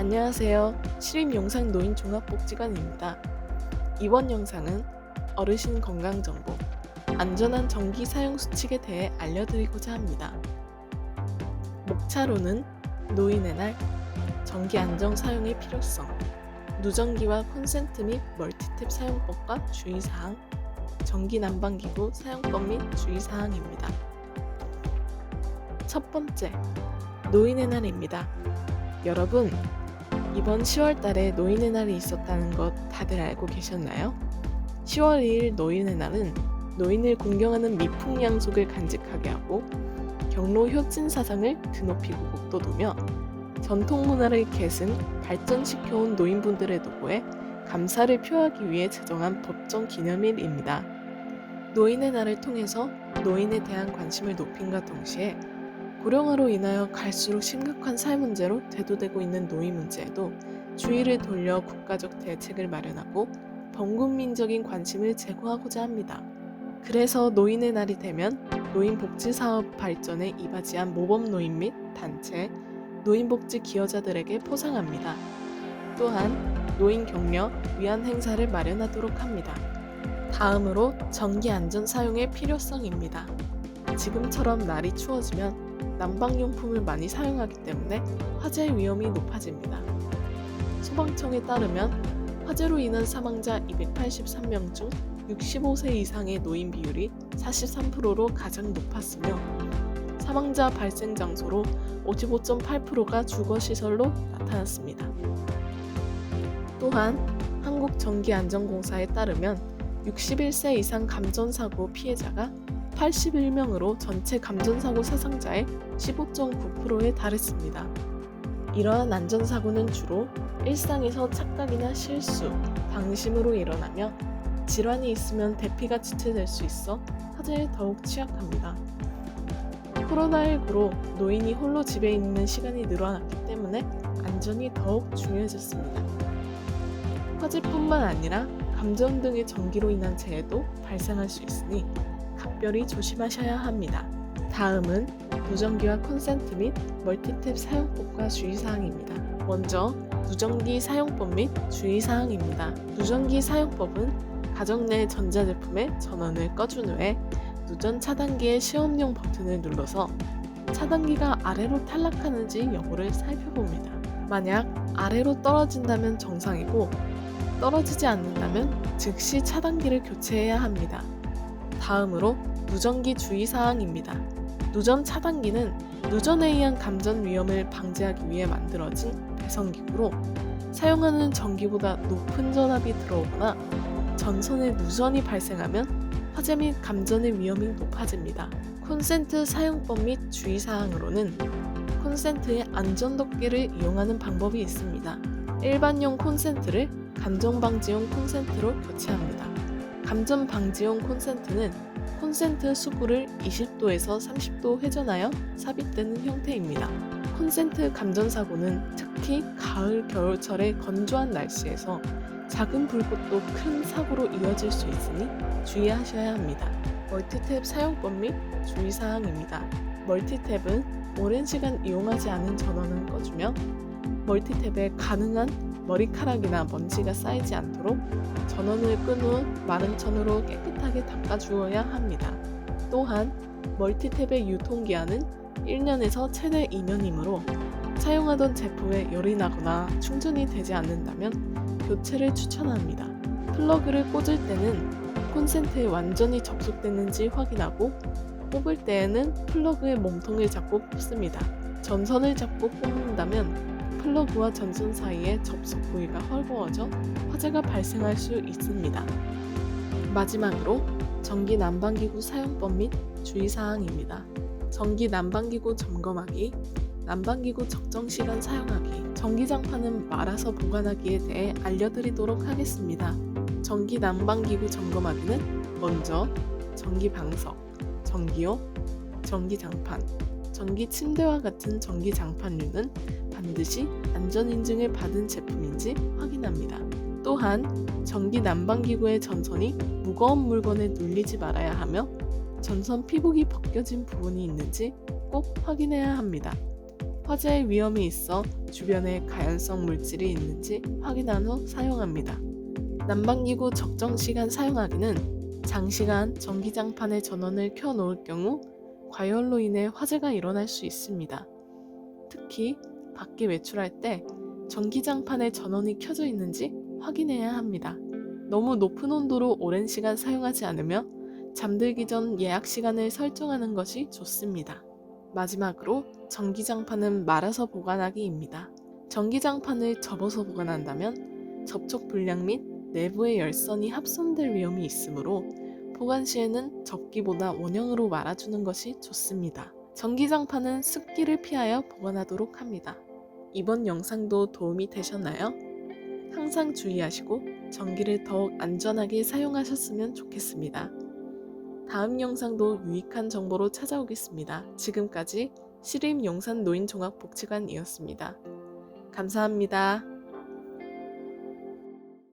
안녕하세요. 시립용산 노인 종합복지관입니다. 이번 영상은 어르신 건강 정보, 안전한 전기 사용 수칙에 대해 알려드리고자 합니다. 목차로는 노인의 날, 전기 안정 사용의 필요성, 누전기와 콘센트 및 멀티탭 사용법과 주의사항, 전기 난방기구 사용법 및 주의사항입니다. 첫 번째, 노인의 날입니다. 여러분, 이번 10월 달에 노인의 날이 있었다는 것 다들 알고 계셨나요? 10월 2일 노인의 날은 노인을 공경하는 미풍양속을 간직하게 하고 경로 효진 사상을 드높이고 북돋우며 전통 문화를 계승 발전시켜온 노인분들의 노고에 감사를 표하기 위해 제정한 법정 기념일입니다. 노인의 날을 통해서 노인에 대한 관심을 높임과 동시에 고령화로 인하여 갈수록 심각한 사회 문제로 대두되고 있는 노인 문제에도 주의를 돌려 국가적 대책을 마련하고 범국민적인 관심을 제고하고자 합니다. 그래서 노인의 날이 되면 노인복지사업 발전에 이바지한 모범노인 및 단체, 노인복지 기여자들에게 포상합니다. 또한 노인 격려, 위안 행사를 마련하도록 합니다. 다음으로 전기 안전 사용의 필요성입니다. 지금처럼 날이 추워지면 난방용품을 많이 사용하기 때문에 화재 위험이 높아집니다. 소방청에 따르면 화재로 인한 사망자 283명 중 65세 이상의 노인 비율이 43%로 가장 높았으며 사망자 발생 장소로 55.8%가 주거시설로 나타났습니다. 또한 한국전기안전공사에 따르면 61세 이상 감전사고 피해자가 81명으로 전체 감전사고 사상자의 15.9%에 달했습니다. 이러한 안전사고는 주로 일상에서 착각이나 실수, 방심으로 일어나며 질환이 있으면 대피가 지체될 수 있어 화재에 더욱 취약합니다. 코로나19로 노인이 홀로 집에 있는 시간이 늘어났기 때문에 안전이 더욱 중요해졌습니다. 화재뿐만 아니라 감전 등의 전기로 인한 재해도 발생할 수 있으니 각별히 조심하셔야 합니다. 다음은 누전기와 콘센트 및 멀티탭 사용법과 주의사항입니다. 먼저 누전기 사용법 및 주의사항입니다. 누전기 사용법은 가정 내 전자제품의 전원을 꺼준 후에 누전 차단기의 시험용 버튼을 눌러서 차단기가 아래로 탈락하는지 여부를 살펴봅니다. 만약 아래로 떨어진다면 정상이고 떨어지지 않는다면 즉시 차단기를 교체해야 합니다. 다음으로 누전기 주의사항입니다. 누전 차단기는 누전에 의한 감전 위험을 방지하기 위해 만들어진 배선기구로 사용하는 전기보다 높은 전압이 들어오거나 전선에 누전이 발생하면 화재 및 감전의 위험이 높아집니다. 콘센트 사용법 및 주의사항으로는 콘센트의 안전덮개를 이용하는 방법이 있습니다. 일반용 콘센트를 감전 방지용 콘센트로 교체합니다. 감전 방지용 콘센트는 콘센트 수구를 20도에서 30도 회전하여 삽입되는 형태입니다. 콘센트 감전 사고는 특히 가을, 겨울철의 건조한 날씨에서 작은 불꽃도 큰 사고로 이어질 수 있으니 주의하셔야 합니다. 멀티탭 사용법 및 주의사항입니다. 멀티탭은 오랜 시간 이용하지 않은 전원은 꺼주며 멀티탭에 가능한 머리카락이나 먼지가 쌓이지 않도록 전원을 끈 후 마른 천으로 깨끗하게 닦아주어야 합니다. 또한 멀티탭의 유통기한은 1년에서 최대 2년이므로 사용하던 제품에 열이 나거나 충전이 되지 않는다면 교체를 추천합니다. 플러그를 꽂을 때는 콘센트에 완전히 접속됐는지 확인하고 뽑을 때에는 플러그의 몸통을 잡고 뽑습니다. 전선을 잡고 뽑는다면 플러그와 전선 사이의 접속 부위가 헐거워져 화재가 발생할 수 있습니다. 마지막으로 전기 난방기구 사용법 및 주의사항입니다. 전기 난방기구 점검하기, 난방기구 적정 시간 사용하기, 전기장판은 말아서 보관하기에 대해 알려드리도록 하겠습니다. 전기 난방기구 점검하기는 먼저 전기 방석, 전기요, 전기장판, 전기 침대와 같은 전기장판류는 반드시 안전인증을 받은 제품인지 확인합니다. 또한 전기 난방기구의 전선이 무거운 물건에 눌리지 말아야 하며 전선 피복이 벗겨진 부분이 있는지 꼭 확인해야 합니다. 화재의 위험이 있어 주변에 가연성 물질이 있는지 확인한 후 사용합니다. 난방기구 적정 시간 사용하기는 장시간 전기장판의 전원을 켜놓을 경우 과열로 인해 화재가 일어날 수 있습니다. 특히 밖에 외출할 때 전기장판의 전원이 켜져 있는지 확인해야 합니다. 너무 높은 온도로 오랜 시간 사용하지 않으며 잠들기 전 예약 시간을 설정하는 것이 좋습니다. 마지막으로 전기장판은 말아서 보관하기입니다. 전기장판을 접어서 보관한다면 접촉 불량 및 내부의 열선이 합선될 위험이 있으므로 보관 시에는 접기보다 원형으로 말아주는 것이 좋습니다. 전기장판은 습기를 피하여 보관하도록 합니다. 이번 영상도 도움이 되셨나요? 항상 주의하시고 전기를 더욱 안전하게 사용하셨으면 좋겠습니다. 다음 영상도 유익한 정보로 찾아오겠습니다. 지금까지 시립 용산 노인종합복지관이었습니다. 감사합니다.